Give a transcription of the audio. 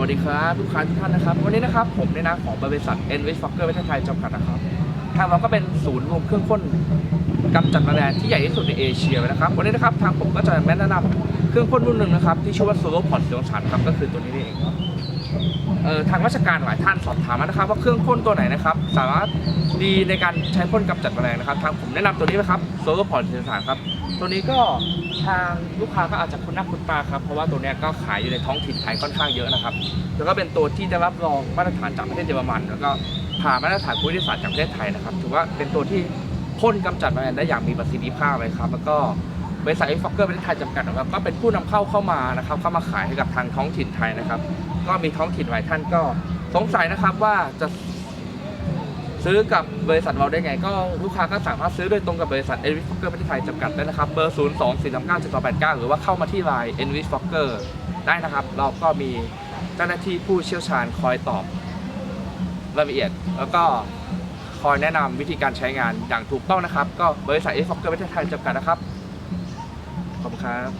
วัสดีครับลูกค้าทุกท่านนะครับ วันนี้นะครับผมในนามของบริษัท n v i s f o c k e r ประเทศไทยจำกัดนะครับ ทางเราก็เป็นศูนย์รวมเครื่องพ่นกำจัดแมลงที่ใหญ่ที่สุดในเอเชียเลยนะครับ วันนี้นะครับทางผมก็จะแนะนำเครื่องพ่นรุ่นหนึ่งนะครับที่ชื่อว่า Solo Pod สีองฉันครับก็คือตัวนี้เองครับ ทางราชการหลายท่านสอบถามมานะครับ ว่าเครื่องพ่นตัวไหนนะครับ สามารถดีในการใช้พ่นกำจัดแมลงนะครับ ทางผมแนะนำตัวนี้นะครับโซโลพอร์ตเซนสารครับ ตัวนี้ก็ทางลูกค้าก็อาจจะคุ้นหน้าคุ้นตาครับ เพราะว่าตัวนี้ก็ขายอยู่ในท้องถิ่นไทยค่อนข้างเยอะนะครับ แล้วก็เป็นตัวที่ได้รับรองมาตรฐานจากประเทศเยอรมัน แล้วก็ผ่านมาตรฐานผู้วิทยาศาสตร์จากประเทศไทยนะครับ ถือว่าเป็นตัวที่พ่นกำจัดแมลงได้อย่างมีประสิทธิภาพเลยครับ แล้วก็ บริษัทเอ็กฟอกเกอร์ประเทศไทยจำกัดนะครับก็เป็นผู้นำเข้าเข้ามานะครับเข้ามาขายให้กับทางท้องถิ่นไทยนะครับ ก็มีท้องถิ่นหลายท่านก็สงสัยนะครับว่าจะซื้อกับบริษัทเราได้ไง ก็ลูกค้าก็สามารถซื้อโดยตรงกับบริษัท Envis Fokker ประเทศไทยจำกัดได้นะครับเบอร์ 0 2 4 3 9 7 2 8 9 หรือว่าเข้ามาที่ Line Envis Fokker ได้นะครับ เราก็มีเจ้าหน้าที่ผู้เชี่ยวชาญคอยตอบรายละเอียด แล้วก็คอยแนะนำวิธีการใช้งานอย่างถูกต้องนะครับ ก็บริษัท Envis Fokker ประเทศไทยจำกัดนะครับ ครับ